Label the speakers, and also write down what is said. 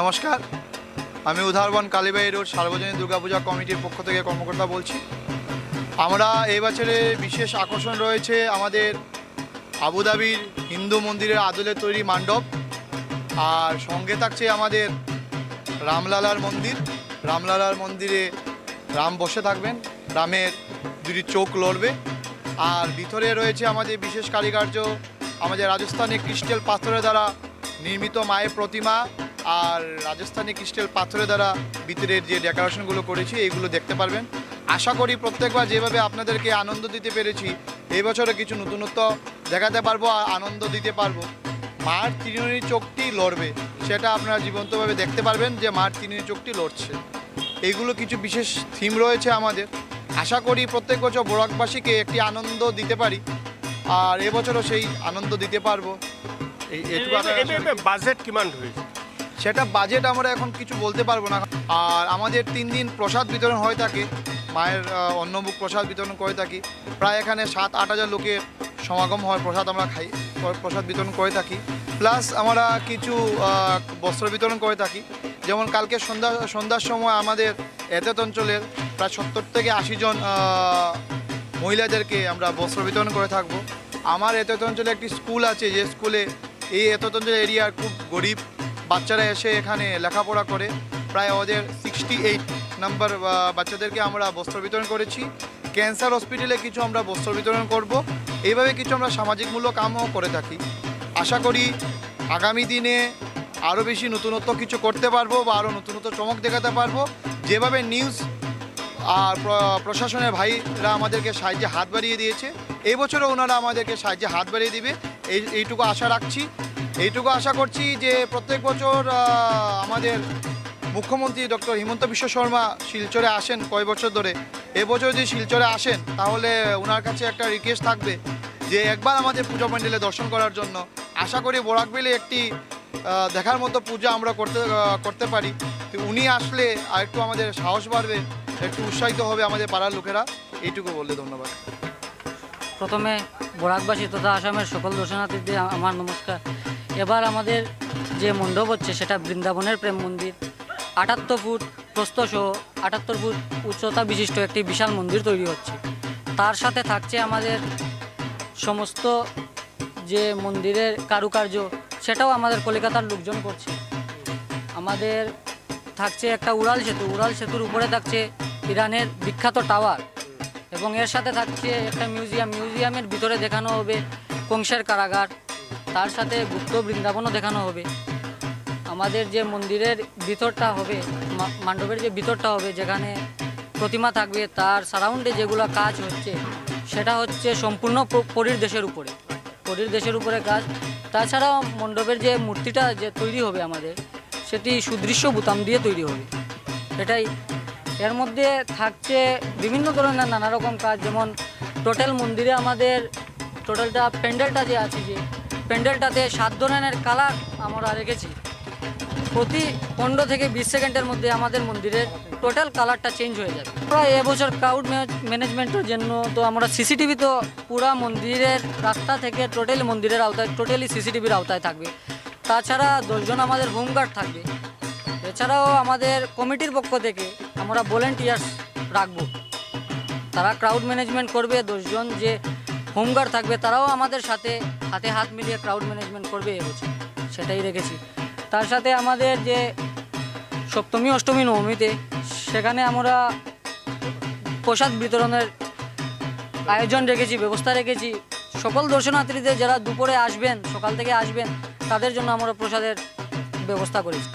Speaker 1: নমস্কার। আমি উদাহরণ কালীবাই রোড সার্বজনীন দুর্গাপূজা কমিটির পক্ষ থেকে কর্মকর্তা বলছি। আমরা এই বছরে বিশেষ আকর্ষণ রয়েছে আমাদের আবুধাবির হিন্দু মন্দিরের আদলে তৈরি মণ্ডপ আর সঙ্গে থাকছে আমাদের রামলালার মন্দির। রামলালার মন্দিরে রাম বসে থাকবেন। রামের দুটি চোখ লড়বে। আর ভিতরে রয়েছে আমাদের বিশেষ কারিকার্য আমাদের রাজস্থানি ক্রিস্টাল পাথরের দ্বারা নির্মিত মায়ের প্রতিমা। আর রাজস্থানি ক্রিস্টাল পাথরের দ্বারা ভিতরের যে ডেকোরেশনগুলো করেছি এইগুলো দেখতে পারবেন। আশা করি প্রত্যেকবার যেভাবে আপনাদেরকে আনন্দ দিতে পেরেছি এই বছরে কিছু নতুনত্ব দেখাতে পারব আর আনন্দ দিতে পারব। মার তিনটি চোখটি লড়বে সেটা আপনারা জীবন্তভাবে দেখতে পারবেন যে মার তিনটি চোখটি লড়ছে। এইগুলো কিছু বিশেষ থিম রয়েছে আমাদের। আশা করি প্রত্যেক বছর বোরাকবাসীকে একটি আনন্দ দিতে পারি আর এবছরও সেই আনন্দ দিতে পারব। এই।
Speaker 2: বাজেট কিমান ধৰিছে
Speaker 1: সেটা বাজেট আমরা এখন কিছু বলতে পারব না। আর আমাদের তিন দিন প্রসাদ বিতরণ হয়ে থাকে, মায়ের অন্নভোগ প্রসাদ বিতরণ করে থাকি। প্রায় এখানে সাত আট হাজার লোকের সমাগম হয়, প্রসাদ আমরা খাই প্রসাদ বিতরণ করে থাকি। প্লাস আমরা কিছু বস্ত্র বিতরণ করে থাকি। যেমন কালকে সন্ধ্যা, সন্ধ্যার সময় আমাদের এতেত অঞ্চলের প্রায় সত্তর থেকে আশি জন মহিলাদেরকে আমরা বস্ত্র বিতরণ করে থাকব। আমার এতত অঞ্চলে একটি স্কুল আছে, যে স্কুলে এই এতত অঞ্চল এরিয়ার খুব গরিব বাচ্চারা এসে এখানে লেখাপড়া করে। প্রায় ওদের সিক্সটি এইট নাম্বার বাচ্চাদেরকে আমরা বস্ত্র বিতরণ করেছি। ক্যান্সার হসপিটালে কিছু আমরা বস্ত্র বিতরণ করব। এইভাবে কিছু আমরা সামাজিকমূলক কামও করে থাকি। আশা করি আগামী দিনে আরও বেশি নতুনত্ব কিছু করতে পারব বা আরও নতুনত্ব চমক দেখাতে পারব। যেভাবে নিউজ আর প্রশাসনের ভাইরা আমাদেরকে সাহায্যে হাত বাড়িয়ে দিয়েছে এই বছরও ওনারা আমাদেরকে সাহায্যে হাত বাড়িয়ে দিবে। এই, এইটুকু আশা রাখছি। এইটুকু আশা করছি যে প্রত্যেক বছর আমাদের মুখ্যমন্ত্রী ডক্টর হিমন্ত বিশ্ব শর্মা শিলচরে আসেন কয় বছর ধরে। এবছর যদি শিলচরে আসেন, তাহলে ওনার কাছে একটা রিকোয়েস্ট থাকবে যে একবার আমাদের পুজো প্যান্ডেলে দর্শন করার জন্য। আশা করি বোরাকবেলে একটি দেখার মতো পূজা আমরা করতে করতে পারি। তো উনি আসলে আর একটু আমাদের সাহস বাড়বে, একটু উৎসাহিত হবে আমাদের পাড়ার লোকেরা। এইটুকু বললে ধন্যবাদ।
Speaker 3: প্রথমে বরাকবাসী তথা আসামের সকল দর্শনার্থীদের আমার নমস্কার। এবার আমাদের যে মণ্ডপ হচ্ছে, সেটা বৃন্দাবনের প্রেম মন্দির। আটাত্তর ফুট প্রস্থসহ আটাত্তর ফুট উচ্চতা বিশিষ্ট একটি বিশাল মন্দির তৈরি হচ্ছে। তার সাথে থাকছে আমাদের সমস্ত যে মন্দিরের কারুকার্য, সেটাও আমাদের কলকাতার লোকজন করছে। আমাদের থাকছে একটা উড়াল সেতু। উড়াল সেতুর উপরে থাকছে ইরানের বিখ্যাত টাওয়ার এবং এর সাথে থাকছে একটা মিউজিয়াম। মিউজিয়ামের ভিতরে দেখানো হবে কংসের কারাগার। তার সাথে গুপ্ত বৃন্দাবনও দেখানো হবে। আমাদের যে মন্দিরের ভিতরটা হবে মণ্ডপের যে ভিতরটা হবে, যেখানে প্রতিমা থাকবে, তার সারাউন্ডে যেগুলো কাজ হচ্ছে, সেটা হচ্ছে সম্পূর্ণ পরীর দেশের উপরে। পরীর দেশের উপরে কাজ। তাছাড়াও মণ্ডপের যে মূর্তিটা যে তৈরি হবে আমাদের, সেটি সুদৃশ্য বুতাম দিয়ে তৈরি হবে। এটাই। এর মধ্যে থাকছে বিভিন্ন ধরনের নানা রকম কাজ, যেমন টোটাল মন্দিরে আমাদের টোটালটা প্যান্ডেলটা যে আছে যে প্যান্ডেলটাতে সাত ধরনের কালার আমরা রেখেছি। প্রতি পনেরো থেকে বিশ সেকেন্ডের মধ্যে আমাদের মন্দিরের টোটাল কালারটা চেঞ্জ হয়ে যাবে। প্রায় এবছর ক্রাউড ম্যানেজমেন্টের জন্য তো আমরা সিসিটিভি তো পুরা মন্দিরের রাস্তা থেকে টোটালি মন্দিরের আওতায় টোটালি সিসিটিভির আওতায় থাকবে। তাছাড়া দশজন আমাদের হোমগার্ড থাকবে। এছাড়াও আমাদের কমিটির পক্ষ থেকে আমরা ভলেন্টিয়ার্স রাখব। তারা ক্রাউড ম্যানেজমেন্ট করবে দশজন যে হোমগার্ড থাকবে, তারাও আমাদের সাথে হাতে হাত মিলিয়ে ক্রাউড ম্যানেজমেন্ট করবে এবছর সেটাই রেখেছি। তার সাথে আমাদের যে সপ্তমী, অষ্টমী, নবমীতে, সেখানে আমরা প্রসাদ বিতরণের আয়োজন রেখেছি, ব্যবস্থা রেখেছি। সকল দর্শনার্থীদের যারা দুপুরে আসবেন, সকাল থেকে আসবেন, তাদের জন্য আমরা প্রসাদের ব্যবস্থা করেছি।